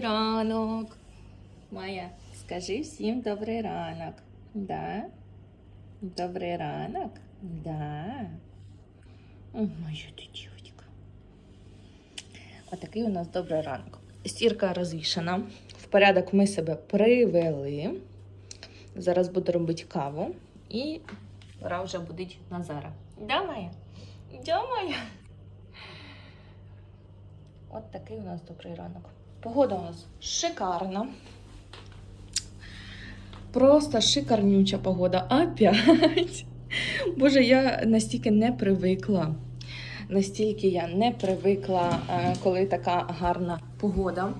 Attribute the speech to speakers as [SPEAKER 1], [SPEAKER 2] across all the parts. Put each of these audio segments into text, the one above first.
[SPEAKER 1] ранок. Майя, скажи всім добрий ранок. Да? Добрий ранок? Да. О, моя ти дівчинка. Отакий у нас добрий ранок. Стірка розвішана. В порядок ми себе привели. Зараз буду робити каву і пора вже будить Назара. Да, Майя? Да, Майя? От такий у нас добрий ранок. Погода у нас шикарна. Просто шикарнюча погода. Опять. Боже, я настільки не привикла. Настільки я не привикла, е, коли така гарна погода.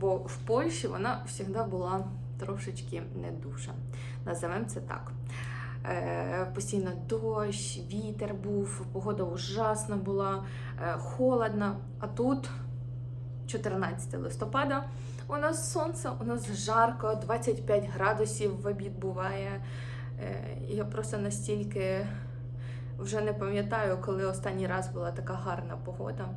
[SPEAKER 1] Бо в Польщі вона завжди була трошечки не дуже. Називаємо це так. Е, Постійно дощ, вітер був, погода ужасна була, е, холодно. А тут 14 листопада. У нас сонце, у нас жарко, 25 градусів в обід буває. Е, Я просто настільки вже не пам'ятаю, коли останній раз була така гарна погода.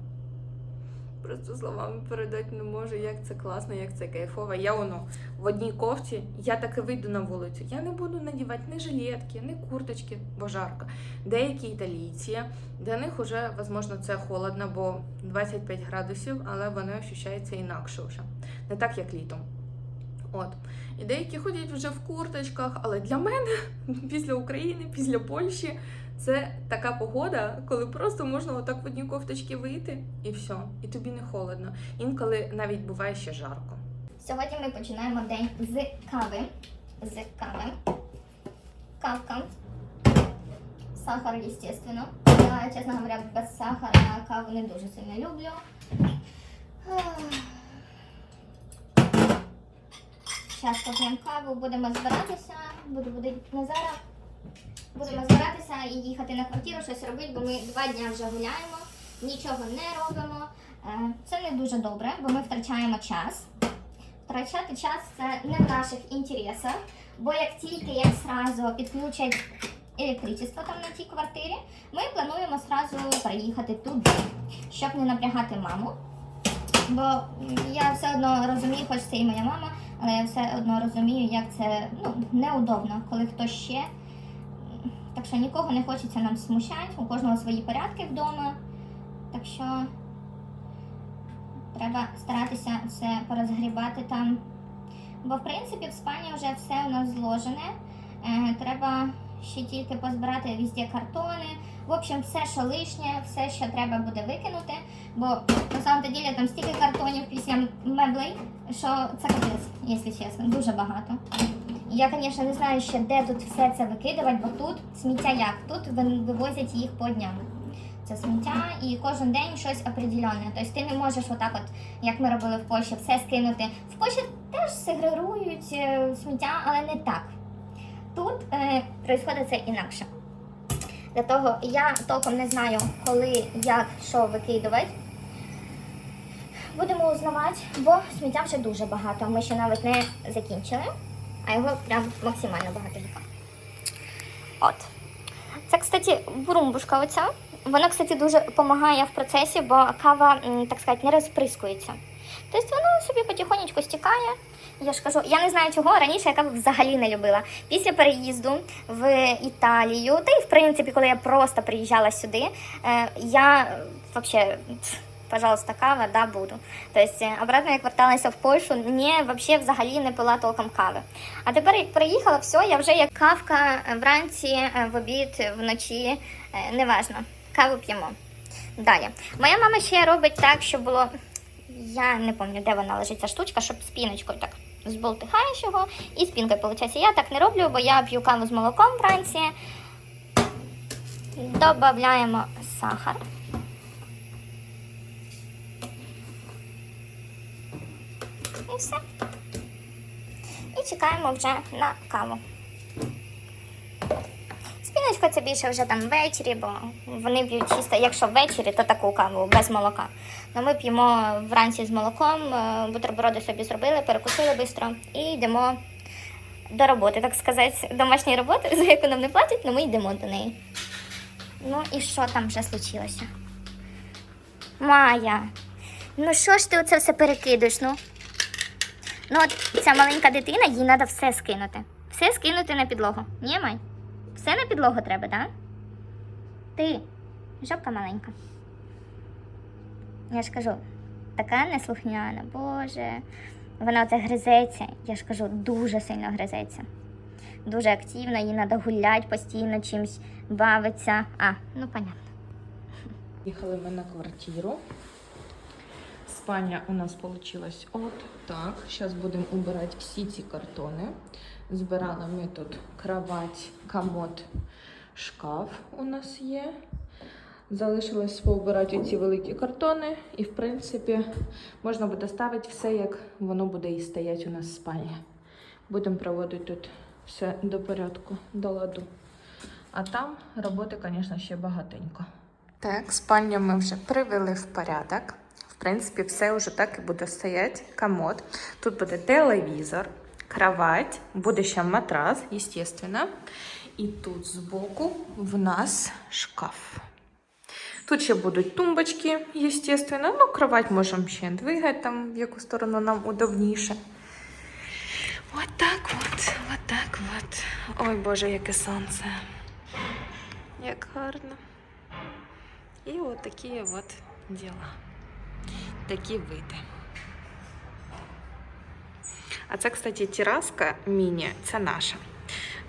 [SPEAKER 1] Просто словами передати не можу, як це класно, як це кайфово. Я воно в одній кофті, я таки вийду на вулицю. Я не буду надівати ні жилетки, ні курточки, бо жарко. Деякі італійці, для них вже, можливо, це холодно, бо 25 градусів, але вони ощущаються інакше вже. Не так, як літом. От. І деякі ходять вже в курточках, але для мене після України, після Польщі, це така погода, коли просто можна отак в одній кофточці вийти і все, і тобі не холодно. Інколи навіть буває ще жарко.
[SPEAKER 2] Сьогодні ми починаємо день з кави. З кави. Кавка. Сахар, естественно. Я, чесно говоря, без сахара каву не дуже сильно люблю. Зараз поп'ємо каву, будемо збиратися. Буду будити Назара. Будемо збиратися і їхати на квартиру, щось робити, бо ми два дні вже гуляємо, нічого не робимо. Е, Це не дуже добре, бо ми втрачаємо час. Втрачати час це не в наших інтересах, бо як тільки як сразу підключать електричество там на тій квартирі, ми плануємо сразу переїхати туди, щоб не напрягати маму. Бо я все одно розумію, хоч це і моя мама, але я все одно розумію, як це ну, неудобно, коли хтось ще. Так що нікого не хочеться нам смущати, у кожного свої порядки вдома. Так що треба старатися все порозгрібати там. Бо в принципі в спальні вже все у нас зложене. Е, треба ще тільки позбирати везде картони. В общем, все, що лишнє, все, що треба буде викинути. Бо на самом ділі там стільки картонів після меблей, що це капець, якщо чесно, дуже багато. Я, звісно, не знаю ще, де тут все це викидувати, бо тут сміття як? Тут вивозять їх по дням. Це сміття і кожен день щось определенне. Тобто ти не можеш отак, от, як ми робили в Польщі, все скинути. В Польщі теж сегрегують е, сміття, але не так. Тут е, це інакше. Для того я толком не знаю, коли, як, що викидувати. Будемо узнавати, бо сміття вже дуже багато. Ми ще навіть не закінчили, а його прям максимально багато. От. Це, кстати, бурумбушка оця. Вона, кстати, дуже допомагає в процесі, бо кава, так сказати, не розприскується. Тобто вона собі потихонечку стікає. Я ж кажу, я не знаю чого. Раніше я каву взагалі не любила. Після переїзду в Італію, та й в принципі, коли я просто приїжджала сюди, е, я взагалі. Пожалуйста, кава, да, буду. Тобто, е, обратно як верталася в Польщу, ні, взагалі взагалі не пила толком кави. А тепер як приїхала, все, я вже як кавка е, вранці, е, в обід, е, вночі, е, неважно. Каву п'ємо. Далі. Моя мама ще робить так, щоб було. Я не пам'ятаю, де вона лежить ця штучка, щоб спіночкою так зболтихаєш його і спінкою виходить. Я так не роблю, бо я п'ю каву з молоком вранці. Додаємо сахар. І все. І чекаємо вже на каву. Спіночка це більше вже там ввечері, бо вони п'ють чисто, якщо ввечері, то таку каву без молока. Ну, ми п'ємо вранці з молоком, е, бутерброди собі зробили, перекусили швидко і йдемо до роботи, так сказати, домашньої роботи, за яку нам не платять, але ми йдемо до неї. Ну і що там вже случилося? Майя, ну що ж ти оце все перекидуєш, ну? Ну от ця маленька дитина, їй треба все скинути. Все скинути на підлогу. Ні, май? Все на підлогу треба, так? Ти, жабка маленька. Я ж кажу, така неслухняна, боже. Вона оце гризеться, я ж кажу, дуже сильно гризеться. Дуже активно, їй треба гуляти постійно, чимось бавитися. А, ну понятно.
[SPEAKER 1] Їхали ми на квартиру. Спальня у нас вийшла от так. Зараз будемо убирати всі ці картони. Збирали ми тут кровать, комод, шкаф у нас є. Залишилось поубирати ці великі картони, і, в принципі, можна буде ставити все, як воно буде і стоять у нас в спальні. Будемо проводити тут все до порядку, до ладу. А там роботи, звісно, ще багатенько. Так, спальню ми вже привели в порядок. В принципі, все вже так і буде стояти. Комод. Тут буде телевізор, кровать, буде ще матрас, звісно. І тут збоку в нас шкаф. Тут ще будуть тумбочки, звісно. Ну, кровать можемо ще двигати там, в яку сторону нам удобніше. Вот так от, вот так от. Ой, Боже, яке сонце. Як гарно. І от такі от діла. Такі види. А це, кстати, тераска міні, це наша.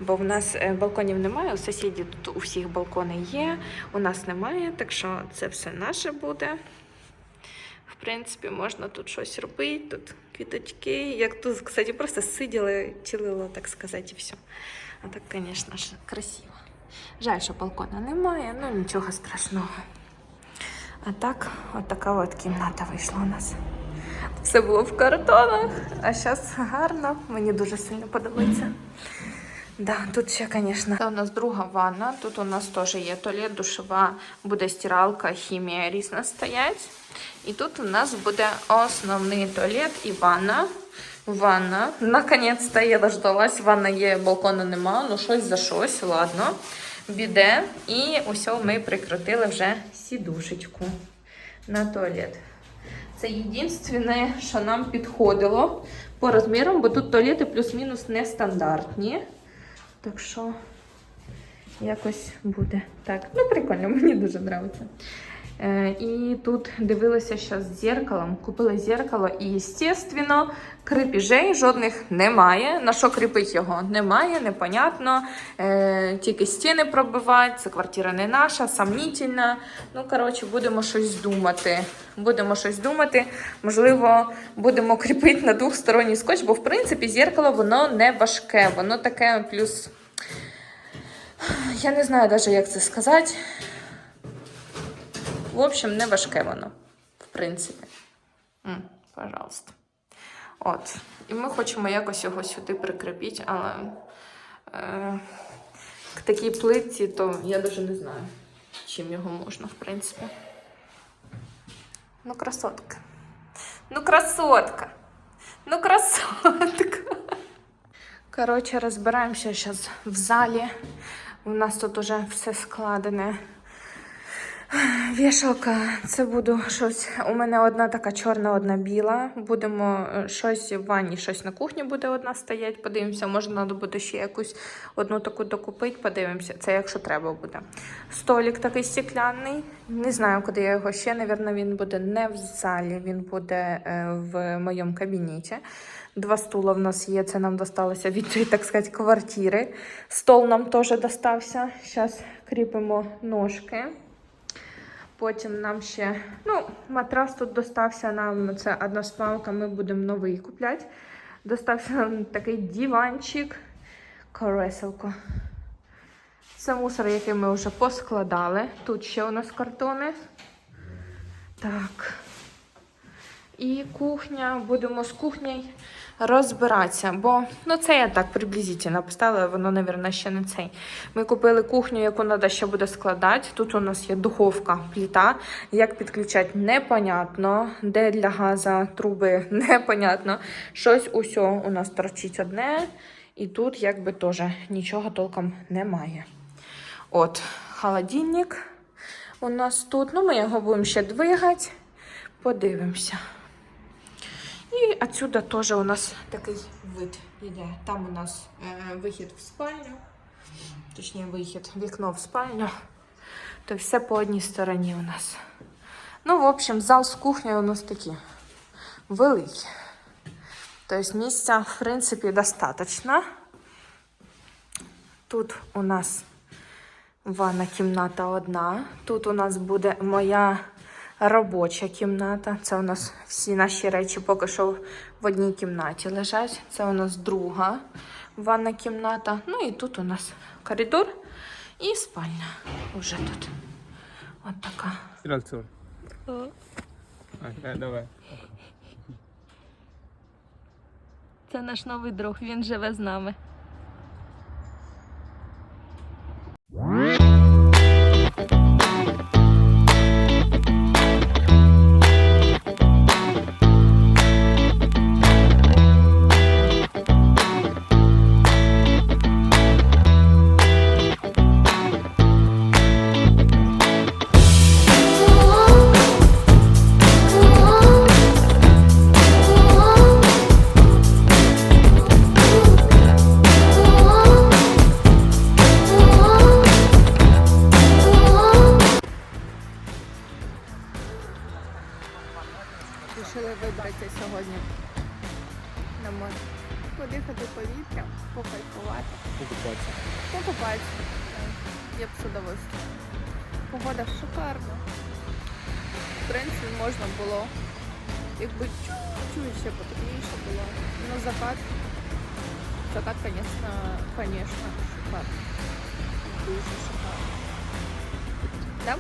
[SPEAKER 1] Бо в нас е, балконів немає, у сусідів тут у всіх балкони є, у нас немає, так що це все наше буде. В принципі, можна тут щось робити, тут квіточки. Як тут, кстати, просто сиділи, чилило, так сказати, і все. А так, звісно ж, красиво. Жаль, що балкона немає, ну нічого страшного. А так, от така от кімната вийшла у нас. Все було в картонах, а зараз гарно. Мені дуже сильно подобається. Да, тут ще, звісно. Це у нас друга ванна. Тут у нас теж є туалет, душова, буде стиралка, хімія різна стоять. І тут у нас буде основний туалет і ванна. Ванна. Наконець-то я дождалась. Ванна є, балкона нема, ну щось за щось, ладно. Біде. І усе ми прикрутили вже сідушечку на туалет. Це єдине, що нам підходило по розмірам, бо тут туалети плюс-мінус нестандартні. Так що якось буде так. Ну, прикольно, мені дуже подобається. Е, і тут дивилася ще з зеркалом. Купила зеркало і, звісно, крепіжей жодних немає. На що кріпить його? Немає, непонятно. Е, тільки стіни пробивати, це квартира не наша, сомнітельна. Ну, коротше, будемо щось думати. Будемо щось думати. Можливо, будемо кріпити на двохсторонній скотч, бо в принципі зеркало воно не важке, воно таке плюс. Я не знаю навіть, як це сказати. В общем, не важке воно, в принципі. М, пожалуйста. От. І ми хочемо якось його сюди прикріпити, але е, к такій плитці, то я навіть не знаю, чим його можна, в принципі. Ну, красотка. Ну, красотка. Ну, красотка. Коротше, розбираємося зараз в залі. У нас тут уже все складене. Вішалка, це буду щось. У мене одна така чорна, одна біла. Будемо е, щось в ванні, щось на кухні буде одна стоять. Подивимося, може, треба буде ще якусь одну таку докупити. Подивимося. Це якщо треба буде. Столик такий стекляний. Не знаю, куди я його ще. Навірно, він буде не в залі, він буде е, в моєму кабінеті. Два стула в нас є. Це нам досталося від так сказати, квартири. Стол нам теж достався. Зараз кріпимо ножки. Потім нам ще, ну, матрас тут достався нам, це односпалка, ми будемо новий купляти. Достався нам такий диванчик, кореселко. Це мусор, який ми вже поскладали. Тут ще у нас картони. Так. І кухня, будемо з кухнею розбиратися, бо ну це я так приблизительно поставила, воно, мабуть, ще не цей. Ми купили кухню, яку треба ще буде складати. Тут у нас є духовка, плита. Як підключати, непонятно. Де для газу труби, непонятно. Щось усе у нас торчить одне, і тут якби теж нічого толком немає. От, холодильник у нас тут. Ну, ми його будемо ще двигати. Подивимося. І отсюда теж у нас такий вид іде. Там у нас е, вихід в спальню, точніше вихід, вікно в спальню. То все по одній стороні у нас. Ну, в общем, зал з кухнею у нас такий великий. Тобто місця, в принципі, достатньо. Тут у нас ванна кімната одна. Тут у нас буде моя робоча кімната. Це у нас всі наші речі поки що в одній кімнаті лежать. Це у нас друга ванна кімната. Ну і тут у нас коридор і спальня. Уже тут. От така.
[SPEAKER 3] Стрельцов. Давай.
[SPEAKER 1] Це наш новий друг, він живе з нами.
[SPEAKER 4] Вибратися сьогодні на море. Подихати повітрям, покайфувати,
[SPEAKER 3] Покупаться.
[SPEAKER 4] покупатися. Я б з удовольствием. Погода шикарна. В принципі, можна було, якби чуть-чуть ще потепліше було. Ну, закат, закат, звісно, звісно, шикарний. Дуже шикарний. Да?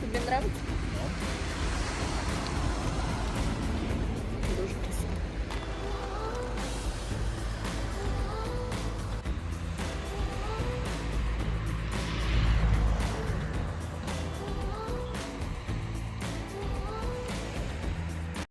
[SPEAKER 4] Тобі нравится? Дуже красиво.